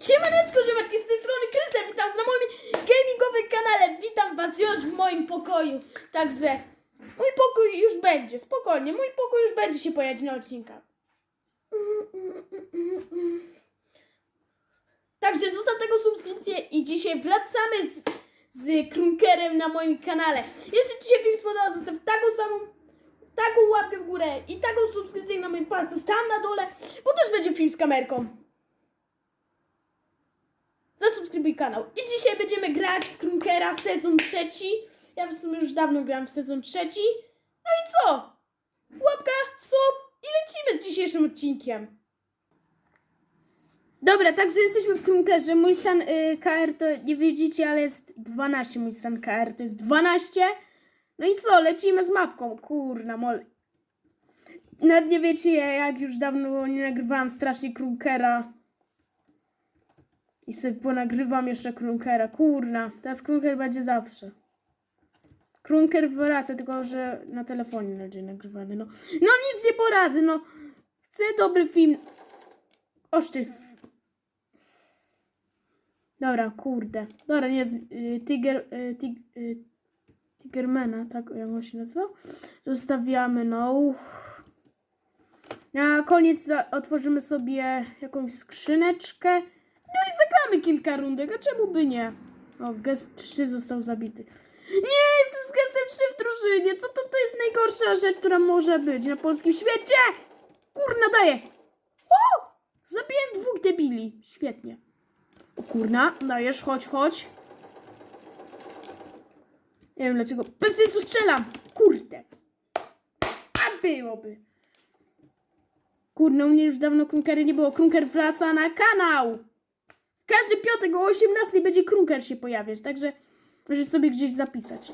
Siemaneczko, ziomeczki, z tej strony Krystian, witam na moim gamingowym kanale, witam was już w moim pokoju, także mój pokój już będzie, spokojnie, mój pokój już będzie się pojawiać na odcinkach. Także zostaw tego subskrypcję i dzisiaj wracamy z, z Krunkerem na moim kanale. Jeśli Ci się film spodobał, zostaw taką samą, taką łapkę w górę i taką subskrypcję na moim palcu tam na dole, bo też będzie film z kamerką zasubskrybuj kanał. I dzisiaj będziemy grać w Krunkera sezon trzeci. Ja w sumie już dawno gram w sezon trzeci. No i co? Łapka, sub i lecimy z dzisiejszym odcinkiem. Dobra, także jesteśmy w Krunkerze. Mój stan y, KR to nie widzicie, ale jest 12. Mój stan KR to jest 12. No i co? Lecimy z mapką. Kurna, mol. Nawet nie wiecie, jak już dawno nie nagrywałam strasznie Krunkera. I sobie ponagrywam jeszcze Krunkera. Kurna, teraz Krunker będzie zawsze. Krunker wraca, tylko że na telefonie będzie nagrywany. No, no nic nie poradzę, no. Chcę dobry film. Oszczyw. Dobra, kurde. Dobra, nie jest y, Tiger, y, y, Tigermana, tak jak on się nazywał. Zostawiamy, no. Na koniec otworzymy sobie jakąś skrzyneczkę. No i zagramy kilka rundek, a czemu by nie? O, gest 3 został zabity. Nie, jestem z gestem 3 w drużynie. Co to, to jest najgorsza rzecz, która może być na polskim świecie? Kurna, daję. O! Zabiłem dwóch debili. Świetnie. O kurna, dajesz, chodź, chodź. Nie wiem dlaczego. Bez sensu strzelam. Kurde. A byłoby. Kurde, u mnie już dawno Krunkery nie było. Krunker wraca na kanał. Każdy piątek o 18 będzie Krunker się pojawiać, także możesz sobie gdzieś zapisać.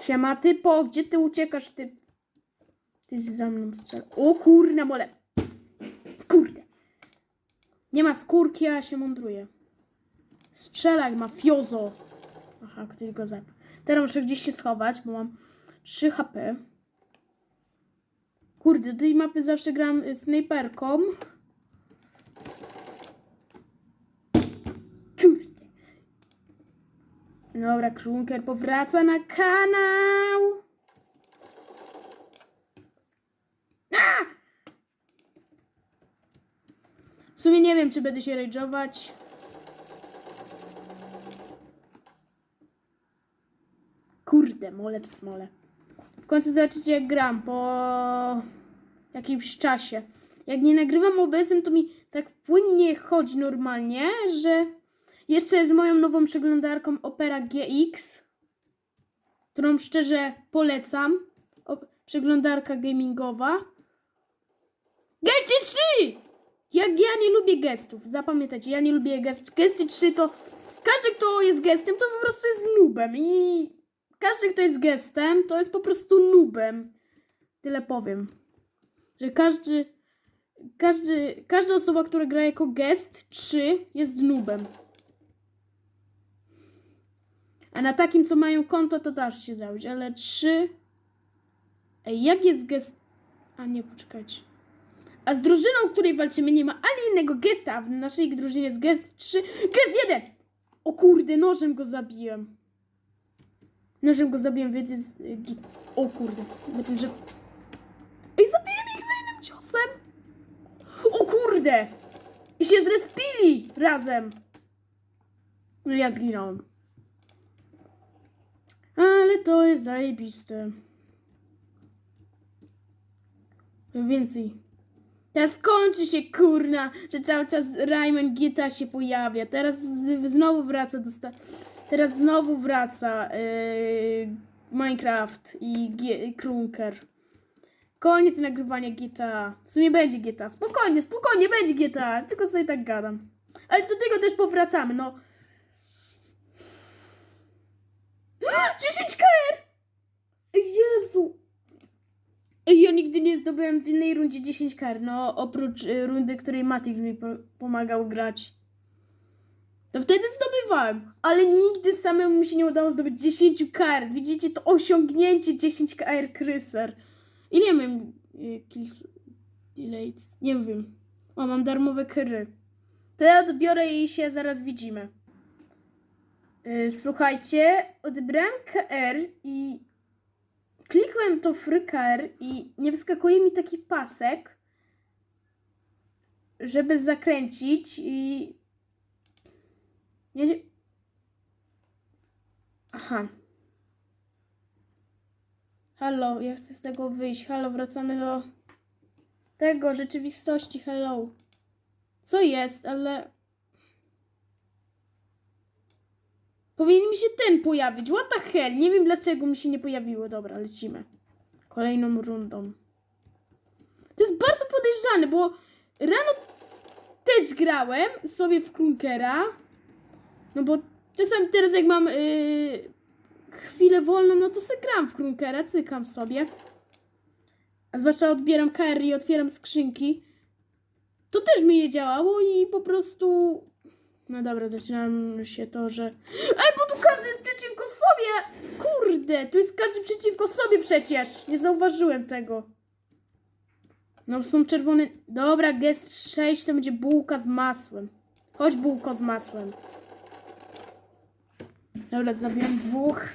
Siema, typo, gdzie ty uciekasz, ty? Ty za mną strzela. O kurna mole. Kurde. Nie ma skórki, a się mądruje. Strzelaj, mafiozo. Aha, ktoś go zabił. Teraz muszę gdzieś się schować, bo mam 3 HP. Kurde, do tej mapy zawsze gram snajperką. Kurde. Dobra, Krunker powraca na kanał. A! W sumie nie wiem, czy będę się rage'ować. Kurde, mole w smole. W końcu zobaczycie jak gram po jakimś czasie. Jak nie nagrywam OBS-em, to mi tak płynnie chodzi normalnie, że jeszcze z moją nową przeglądarką Opera GX, którą szczerze polecam. O, przeglądarka gamingowa. Gesty 3! Jak ja nie lubię gestów, zapamiętajcie, ja nie lubię gestów. Gesty 3 to każdy, kto jest gestem, to po prostu jest nubem i każdy, kto jest gestem, to jest po prostu nubem. Tyle powiem. Że każdy, każdy, każda osoba, która gra jako gest 3 jest nubem. A na takim, co mają konto, to dasz się zabić, ale 3... Ej, jak jest gest... A nie, poczekajcie. A z drużyną, której walczymy, nie ma ani innego gesta, a w naszej drużynie jest gest 3... Gest 1! O kurde, nożem go zabiłem. Nożem go zabiłem, więc jest... y. O kurde, lepiej, że... Ej, zabiłem ich za jednym ciosem! O kurde! I się zrespili razem! No ja zginąłem. Ale to jest zajebiste. Więcej. Teraz kończy się kurna, że cały czas Rayman GTA się pojawia. Teraz z, znowu wraca do sta- Teraz znowu wraca yy, Minecraft i G- Krunker. Koniec nagrywania GTA. W sumie będzie GTA. Spokojnie, spokojnie, będzie GTA. Tylko sobie tak gadam. Ale do tego też powracamy, no. 10 KR! Jezu! Ja nigdy nie zdobyłem w innej rundzie 10 kar, no oprócz y, rundy, której Matix mi po pomagał grać. To wtedy zdobywałem, ale nigdy samemu mi się nie udało zdobyć 10 kar. Widzicie, to osiągnięcie 10 kar Kryser. Ile miałem y, kills... Delays? Nie wiem. O, mam darmowe kry. To ja odbiorę i się zaraz widzimy. Yy, słuchajcie, odebrałem KR i klikłem to free i nie wyskakuje mi taki pasek, żeby zakręcić i... Nie... Aha. Halo, ja chcę z tego wyjść. Halo, wracamy do tego, rzeczywistości. Hello. Co jest, ale... Powinien mi się ten pojawić. What the hell? Nie wiem dlaczego mi się nie pojawiło. Dobra, lecimy. Kolejną rundą. To jest bardzo podejrzane, bo rano też grałem sobie w Klunkera. No bo czasami teraz jak mam yy, chwilę wolną, no to sobie gram w Klunkera, cykam sobie. A zwłaszcza odbieram KR i otwieram skrzynki. To też mi nie działało i po prostu... No dobra, zaczynam się to, że... Ej, bo tu każdy jest przeciwko sobie! Kurde, tu jest każdy przeciwko sobie przecież! Nie zauważyłem tego. No są czerwone... Dobra, gest 6 to będzie bułka z masłem. Chodź bułko z masłem. Dobra, zabiłem dwóch.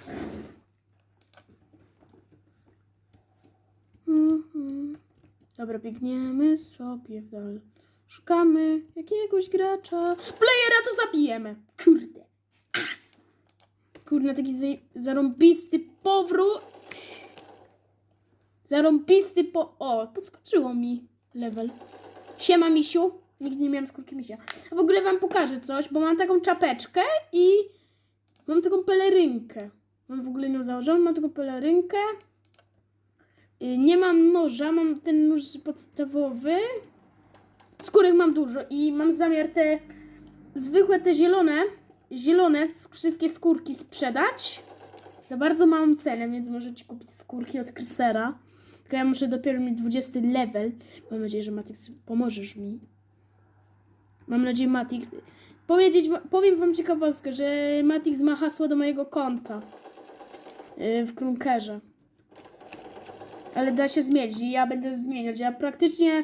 Mhm. Dobra, biegniemy sobie w dal. Szukamy jakiegoś gracza. Playera to zabijemy. Kurde. Kurde, taki zarąbisty powrót. Zarąbisty po... O, podskoczyło mi level. Siema, misiu. Nigdy nie miałam skórki misia. A w ogóle wam pokażę coś, bo mam taką czapeczkę i mam taką pelerynkę. Mam w ogóle nią założoną, mam taką pelerynkę. Y, Nie mam noża, mam ten nóż podstawowy. Skórek mam dużo i mam zamiar te zwykłe, te zielone, zielone wszystkie skórki sprzedać za bardzo małą cenę, więc możecie kupić skórki od Krysera. Tylko ja muszę dopiero mieć 20 level. Mam nadzieję, że Matix pomożesz mi. Mam nadzieję, Matix. Powiedzieć, powiem wam ciekawostkę, że Matix ma hasło do mojego konta yy, w Krunkerze. Ale da się zmienić i ja będę zmieniać. Ja praktycznie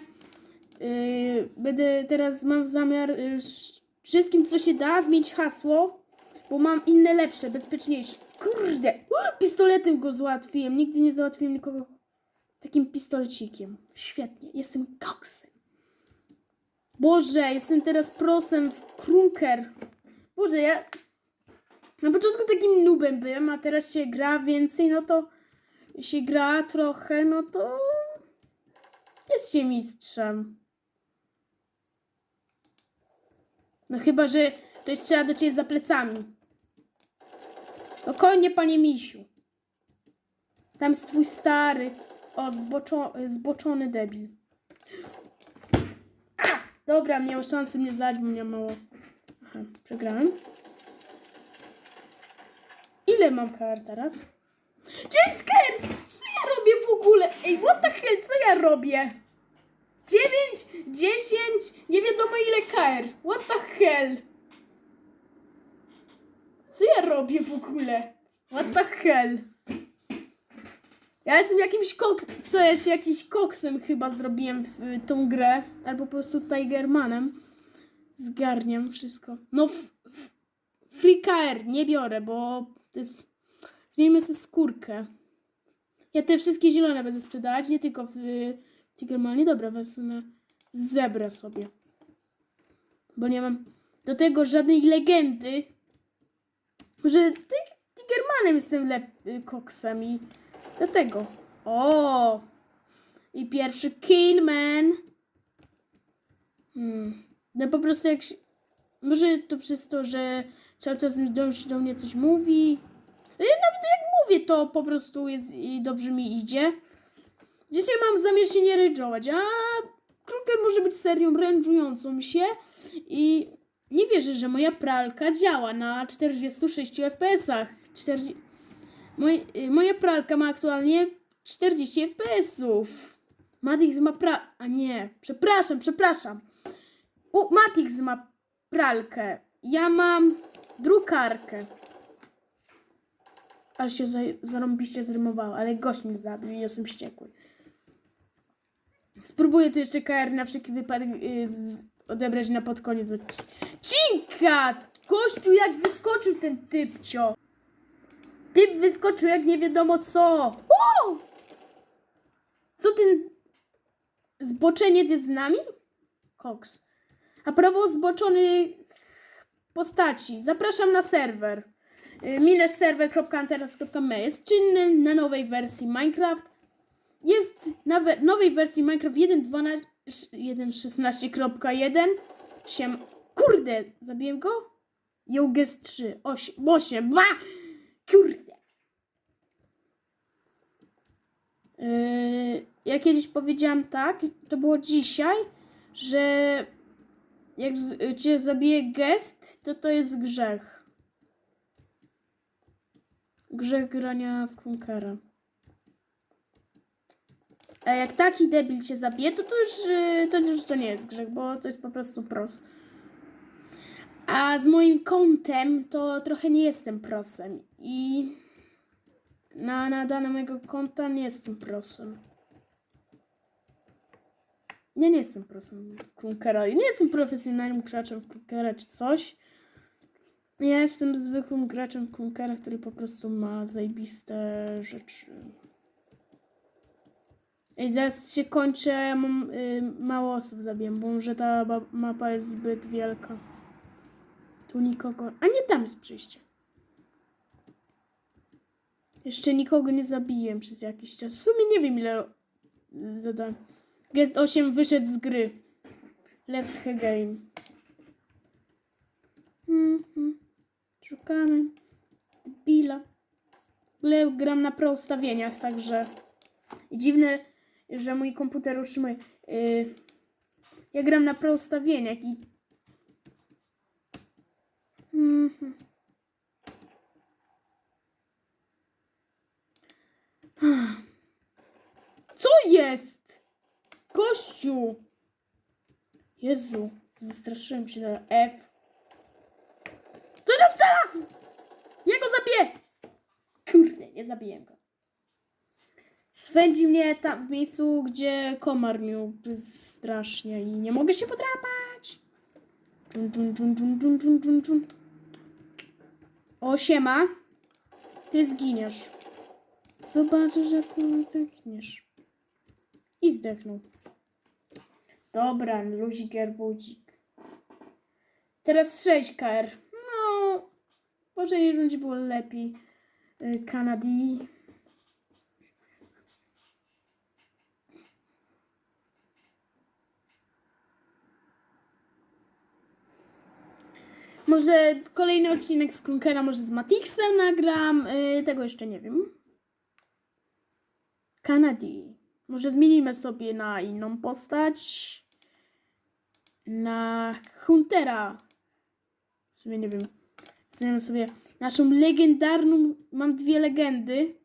yy, będę teraz mam zamiar sz- wszystkim co się da zmienić hasło, bo mam inne lepsze, bezpieczniejsze. Kurde! Pistoletem go załatwiłem. Nigdy nie załatwiłem nikogo takim pistolecikiem. Świetnie. Jestem koksem. Boże, jestem teraz prosem w Krunker. Boże, ja na początku takim nubem byłem, a teraz się gra więcej, no to się gra trochę, no to jest się mistrzem. No chyba, że to jest trzeba do ciebie za plecami. No konie, panie misiu. Tam jest twój stary, o, zboczo, zboczony debil. Dobra, miał szansę mnie zabić, mnie mało. Aha, przegrałem. Ile mam kart teraz? Dzieckę! Co ja robię w ogóle? Ej, what the hell, co ja robię? 9, 10, nie wiadomo ile KR. What the hell? Co ja robię w ogóle? What the hell? Ja jestem jakimś koks... Co się jakiś koksem chyba zrobiłem w tą grę. Albo po prostu Tigermanem. Zgarniam wszystko. No f, f, Free KR nie biorę, bo to jest... Zmieńmy sobie skórkę. Ja te wszystkie zielone będę sprzedawać, nie tylko w Tigermanie. Dobra, wezmę zebrę sobie. Bo nie mam do tego żadnej legendy. Może Tigermanem jestem lep- koksem i dlatego. O! I pierwszy Killman. Hmm. No po prostu jak się... Może to przez to, że cały czas do, mnie coś mówi. Nawet jak mówię, to po prostu jest i dobrze mi idzie. Dzisiaj mam zamiar się nie ręczować, a Kruger może być serią ręczującą się i nie wierzę, że moja pralka działa na 46 FPS-ach. 40... Moj, moja pralka ma aktualnie 40 FPS-ów. Matix ma pra... A nie, przepraszam, przepraszam. U, Matix ma pralkę. Ja mam drukarkę. Aż się za, zarąbiście zrymowało, ale gość mnie zabił i jestem wściekły. Spróbuję tu jeszcze KR na wszelki wypadek y, z, odebrać na pod koniec odcinka. Kościół jak wyskoczył ten typcio. Typ wyskoczył jak nie wiadomo co. Co ten zboczeniec jest z nami? Cox. A propos zboczonych postaci, zapraszam na serwer. Y, mineserver.anteras.me jest czynny na nowej wersji Minecraft. Jest na we- nowej wersji Minecraft 1.12 1.16.1 Siem... Kurde! Zabiłem go? Yoges 3 8 8 2 Kurde! Yy, ja kiedyś powiedziałam tak, to było dzisiaj, że jak cię zabije gest, to to jest grzech. Grzech grania w Krunkera. A jak taki debil cię zabije, to to już, yy, to już to nie jest grzech, bo to jest po prostu pros. A z moim kontem to trochę nie jestem prosem. I na, na dane mojego konta nie jestem prosem. Nie jestem prosem w Krunkera. Nie jestem profesjonalnym graczem w Krunkera czy coś. Ja jestem zwykłym graczem w Krunkera, który po prostu ma zajebiste rzeczy. Ej, zaraz się kończę, ja mam y, mało osób zabiję, bo może ta mapa jest zbyt wielka. Tu nikogo... A nie, tam jest przejście. Jeszcze nikogo nie zabiłem przez jakiś czas. W sumie nie wiem ile y, zadałem. Gest 8 wyszedł z gry. Left the game. Mhm. Szukamy. Debila. W ogóle gram na ustawieniach, także... I dziwne, że mój komputer utrzymuje. Yy, ja gram na ustawieniach i. Mhm. Co jest? Kościół! Jezu, wystraszyłem się na F. To dziewczyna! Ja go zabiję! Kurde, nie zabiję go. Swędzi mnie tam w miejscu, gdzie komar mił strasznie i nie mogę się podrapać. Dun, dun, dun, dun, dun, dun, dun, dun. O, siema. Ty zginiesz. Zobaczysz, jak zdechniesz. I zdechnął. Dobra, luzik, arbudzik. Teraz 6 KR. No, może nie będzie było lepiej. Y, Kanadi. Może kolejny odcinek z Klunkera, może z Matixem nagram. y, tego jeszcze nie wiem. Kanadi. Może zmienimy sobie na inną postać. Na Huntera. W sumie nie wiem. Zmienimy sobie naszą legendarną. Mam dwie legendy.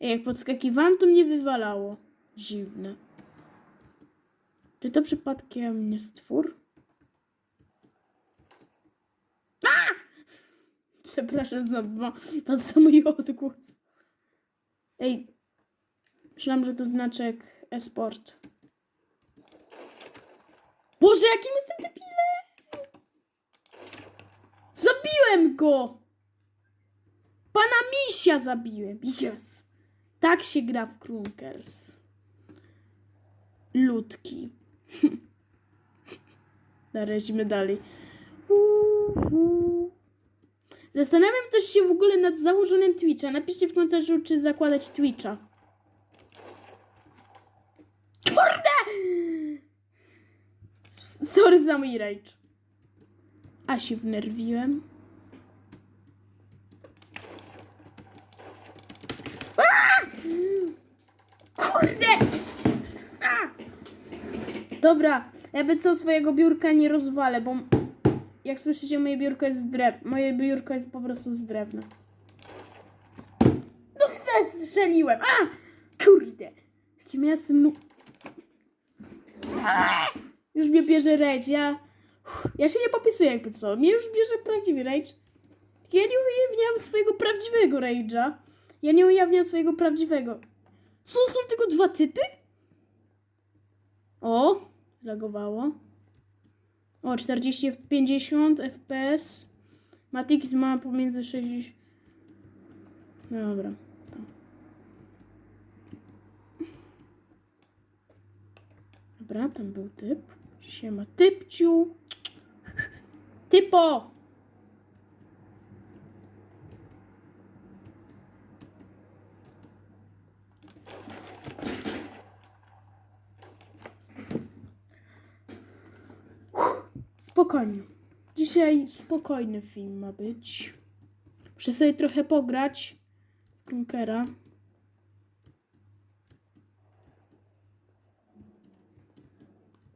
Jak podskakiwałam, to mnie wywalało. Dziwne. Czy to przypadkiem nie stwór? A! Przepraszam za, wa- za mój odgłos. Ej, myślałam, że to znaczek e-sport. Boże, jakim jestem debilem! Zabiłem go! Pana misia zabiłem. Yes. Tak się gra w Krunkers. Ludki. Lecimy dalej. Uhu. Zastanawiam też się w ogóle nad założeniem Twitcha. Napiszcie w komentarzu, czy zakładać Twitcha. Kurde! Sorry za mój rage. A się wnerwiłem. Kurde! Dobra, jakby co swojego biurka nie rozwalę, bo jak słyszycie, moje biurko jest z drew. Moje biurko jest po prostu z drewna. No strzeliłem! A! Kurde! Jakim ja jestem nu... Już mnie bierze rage, ja... Ja się nie popisuję jakby co. Mnie już bierze prawdziwy rage. Ja nie ujawniam swojego prawdziwego rage'a. Ja nie ujawniam swojego prawdziwego. Co, są tylko dwa typy? O, zlagowało. O, 40 50 FPS. Matix ma pomiędzy 60. Dobra. Dobra, tam był typ. Siema, typciu. Typo! Spokojnie. Dzisiaj spokojny film ma być. Muszę sobie trochę pograć w Klunkera.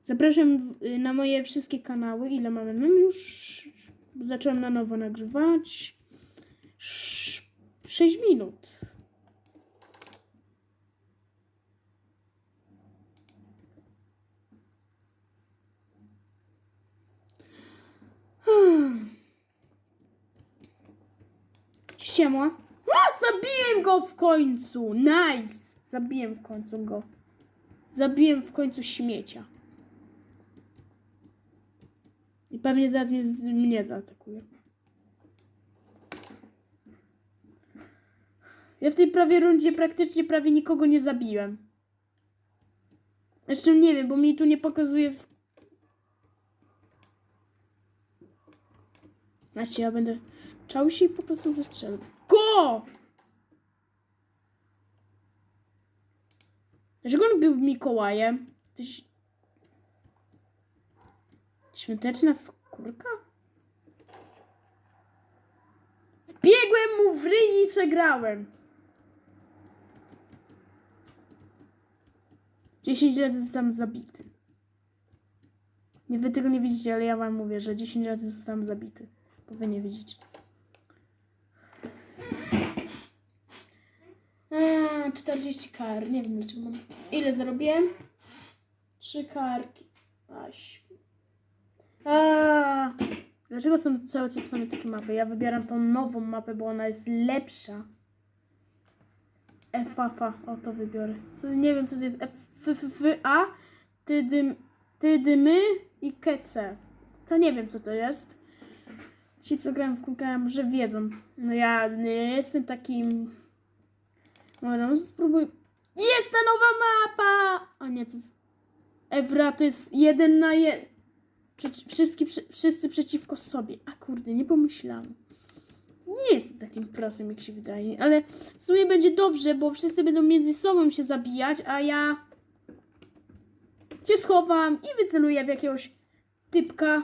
Zapraszam y, na moje wszystkie kanały. Ile mamy? Mam już. Zacząłem na nowo nagrywać. 6 minut. Siema. Zabiłem go w końcu! Nice! Zabiłem w końcu go. Zabiłem w końcu śmiecia. I pewnie zaraz mnie, mnie zaatakuje. Ja w tej prawie rundzie praktycznie prawie nikogo nie zabiłem. Jeszcze nie wiem, bo mi tu nie pokazuje w... sk- Znaczy ja będę czał się i po prostu zestrzelę. Go! Dlaczego on był Mikołajem? Tyś... Świąteczna skórka? Wbiegłem mu w ryj i przegrałem. 10 razy zostałem zabity. Nie, wy tego nie widzicie, ale ja wam mówię, że 10 razy zostałem zabity. Bo wy nie widzicie. A, 40 kar. Nie wiem dlaczego mam. Ile zarobiłem? 3 karki. Aś. A, dlaczego są cały czas same takie mapy? Ja wybieram tą nową mapę, bo ona jest lepsza. FAFA, o to wybiorę. Co, nie wiem co to jest. F, F, F, F, A, ty, dym, ty dymy i KC. To nie wiem co to jest. Ci co grają w kulkę może wiedzą. No ja nie jestem takim... Dobra, może spróbuj. Jest ta nowa mapa! A nie, to jest... Evra to jest jeden na jeden. Przeci- wszyscy, wszyscy przeciwko sobie. A kurde, nie pomyślałam. Nie jestem takim prosem, jak się wydaje, ale w sumie będzie dobrze, bo wszyscy będą między sobą się zabijać, a ja się schowam i wyceluję w jakiegoś typka.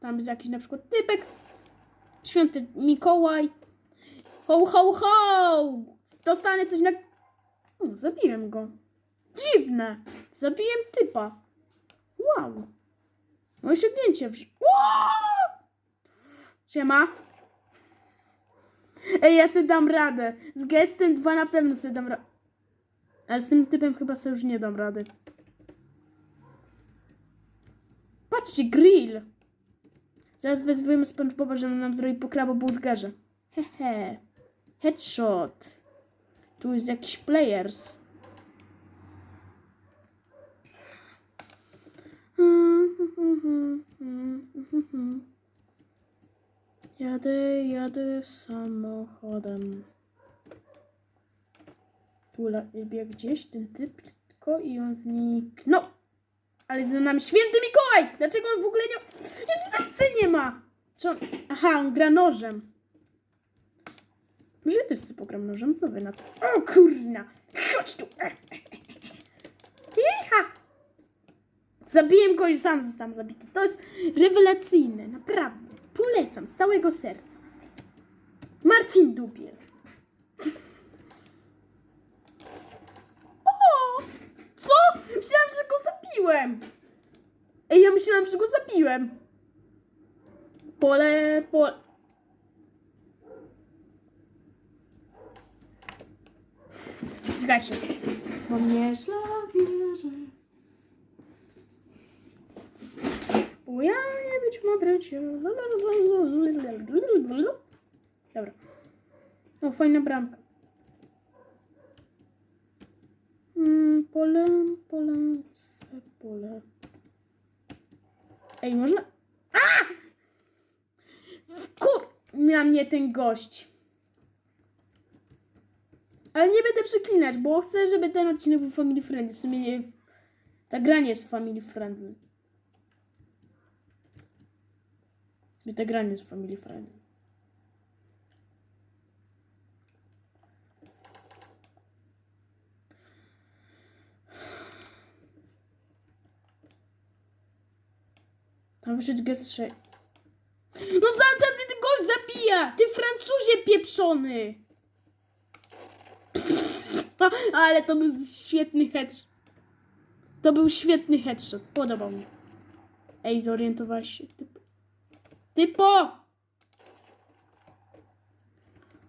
Tam jest jakiś na przykład typek. Święty Mikołaj. Ho, ho, ho! Dostanę coś na... O, zabiłem go. Dziwne. Zabiłem typa. Wow. No osiągnięcie. W... Siema. Ej, ja sobie dam radę. Z gestem dwa na pewno sobie dam radę. Ale z tym typem chyba sobie już nie dam rady. Patrzcie, grill. Zaraz wezwiemy SpongeBoba, żeby nam zrobił po kraboburgerze. Hehe. Headshot. Tu jest jakiś players. Jadę, jadę samochodem. Tu biegł gdzieś ten typ, tylko i on zniknął. Ale za nami święty Mikołaj! Dlaczego on w ogóle nie... Nic ręce nie ma! Czy on... Aha, on gra nożem. Może ja też sobie pogram nożem, co wy na to? O kurna! Chodź tu! Jecha! Zabiłem go i sam zostałem zabity. To jest rewelacyjne, naprawdę. Polecam z całego serca. Marcin Dubiel. O! Co? Myślałam, że go zabiłem. Ej, ja myślałam, że go zabiłem. Pole, pole. Czekajcie. Bo mnie szlak bierze. Bo ja nie być w Madrycie. Dobra. O, fajna bramka. Mm, polem, polem. Pole. Ej, można... A! Kur... Miał mnie ten gość. Ale nie będę przeklinać, bo chcę, żeby ten odcinek był family friendly. W sumie nie... Ta gra nie jest family friendly. W sumie ta gra nie jest family friendly. Tam wyszedł gest 6. No cały czas mnie ten gość zabija! Ty Francuzie pieprzony! A, ale to był świetny headshot. To był świetny headshot. Podobał mi. Ej, zorientowałeś się. Typo. Typo!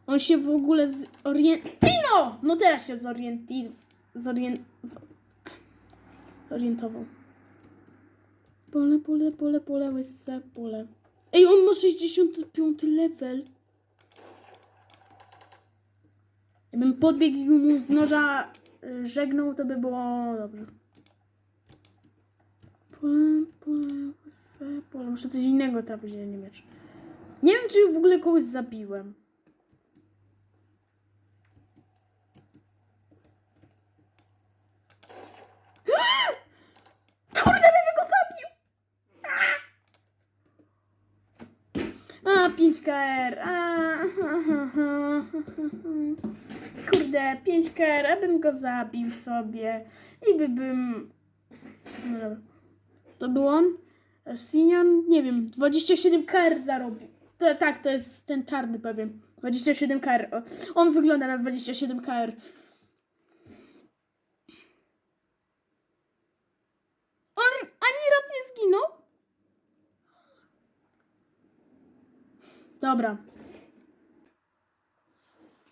On się w ogóle zorientował. No teraz się. Zorient... z- Zorientował. Pole, pole, pole, pole, łyse, pole. Ej, on ma 65 level. Jakbym podbiegł i mu z noża y, żegnął, to by było dobrze. Pole, pole, łyse, pole. Muszę coś innego trafić, nie miecz. Nie wiem, czy w ogóle kogoś zabiłem. Kurde, bym go zabił! A, 5KR. A, ha, ha, ha. Kurde, 5KR, abym go zabił sobie. I by bym... No. To był on? Sinian? Nie wiem, 27 KR zarobił. To, tak, to jest ten czarny pewien. 27 KR. On wygląda na 27 KR. On ani raz nie zginął? Dobra.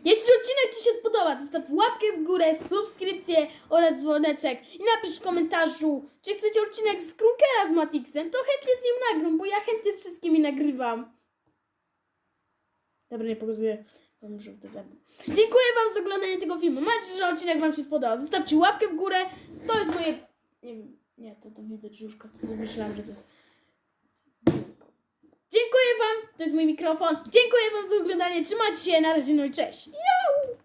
Jeśli odcinek Ci się spodoba, zostaw łapkę w górę, subskrypcję oraz dzwoneczek i napisz w komentarzu, czy chcecie odcinek z Krunkera z Matixem, to chętnie z nim nagram, bo ja chętnie z wszystkimi nagrywam. Dobra, nie pokazuję. Mam żółty zęb. Dziękuję Wam za oglądanie tego filmu. Mam nadzieję, że odcinek Wam się spodobał. Zostawcie łapkę w górę. To jest moje... Nie wiem. Nie, to, to widać już. To, to myślałam, że to jest... Dziękuję Wam. To jest mój mikrofon. Dziękuję Wam za oglądanie. Trzymajcie się. Na razie. No i cześć. Ja!